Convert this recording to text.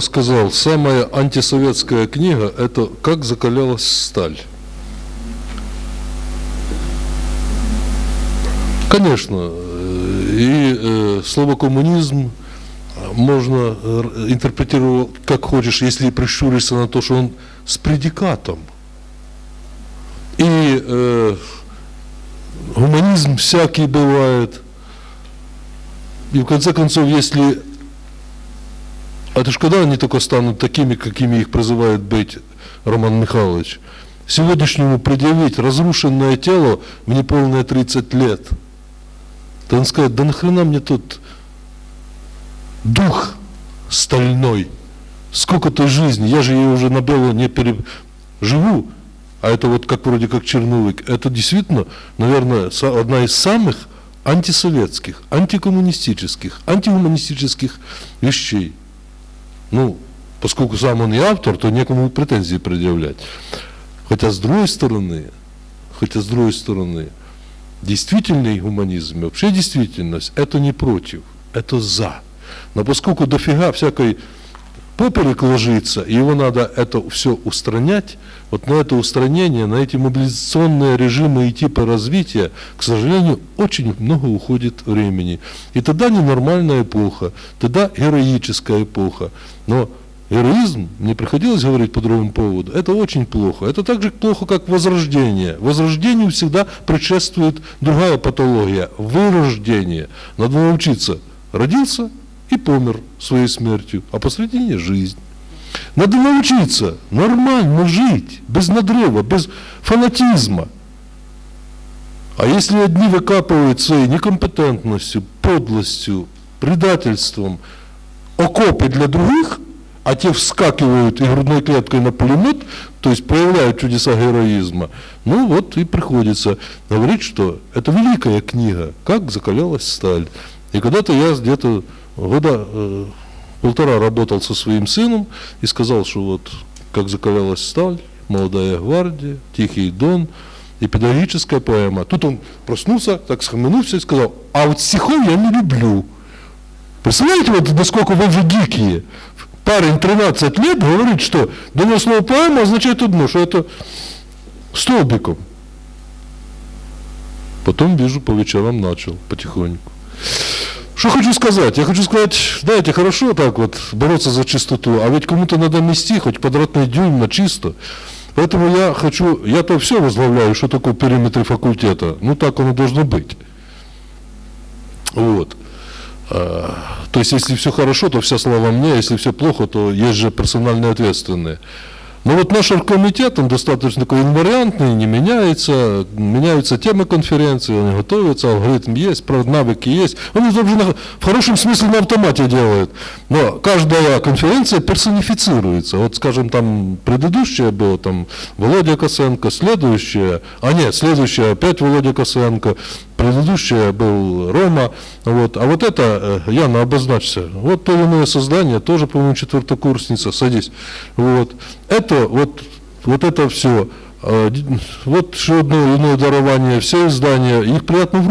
сказал, самая антисоветская книга – это «Как закалялась сталь». Конечно, э, и э, слово «коммунизм» можно э, интерпретировать как хочешь, если прищуришься на то, что он с предикатом. И э, гуманизм всякий бывает. И в конце концов, если это ж когда они только станут такими, какими их призывает быть Роман Михайлович? Сегодняшнему предъявить разрушенное тело в неполные 30 лет. То он скажет, да нахрена мне тут дух стальной, сколько-то жизни, я же ее уже на бело не переживу, а это вот как вроде как черновик, это действительно, наверное, одна из самых антисоветских, антикоммунистических, антигуманистических вещей. Ну, поскольку сам он и автор, то некому претензии предъявлять. Хотя с другой стороны, хотя с другой стороны, действительный гуманизм, вообще действительность, это не против, это за. Но поскольку дофига всякой поперек ложится, и его надо это все устранять, вот на это устранение, на эти мобилизационные режимы и типы развития, к сожалению, очень много уходит времени. И тогда ненормальная эпоха, тогда героическая эпоха. Но героизм, мне приходилось говорить по другому поводу, это очень плохо. Это так же плохо, как возрождение. Возрождению всегда предшествует другая патология – вырождение. Надо научиться. Родился и помер своей смертью, а посредине – жизнь. Надо научиться нормально жить, без надрыва, без фанатизма. А если одни выкапывают своей некомпетентностью, подлостью, предательством окопы для других, а те вскакивают и грудной клеткой на пулемет, то есть проявляют чудеса героизма, ну вот и приходится говорить, что это великая книга, как закалялась сталь. И когда-то я где-то года э, полтора работал со своим сыном и сказал, что вот как закалялась сталь, молодая гвардия, Тихий Дон и педагогическая поэма. Тут он проснулся, так схаменулся и сказал, а вот стихов я не люблю. Представляете, вот насколько вы же дикие. Парень 13 лет говорит, что него слово поэма означает одно, что это столбиком. Потом вижу, по вечерам начал потихоньку. Что хочу сказать? Я хочу сказать, знаете, хорошо так вот бороться за чистоту, а ведь кому-то надо нести хоть квадратный дюйм на чисто. Поэтому я хочу, я-то все возглавляю, что такое периметр факультета. Ну так оно должно быть. Вот. А, то есть, если все хорошо, то вся слава мне, если все плохо, то есть же персональные ответственные. Но вот наш оргкомитет, он достаточно такой инвариантный, не меняется, меняются темы конференции, они готовятся, алгоритм есть, навыки есть. Он уже в хорошем смысле на автомате делает. Но каждая конференция персонифицируется. Вот, скажем, там предыдущая была там Володя Косенко, следующая, а нет, следующая опять Володя Косенко, предыдущая был Рома, вот, а вот это, э, Яна, обозначься, вот то иное создание, тоже, по-моему, четвертокурсница, садись, вот, это, вот, вот это все, э, вот еще одно иное дарование, все издания, их приятно в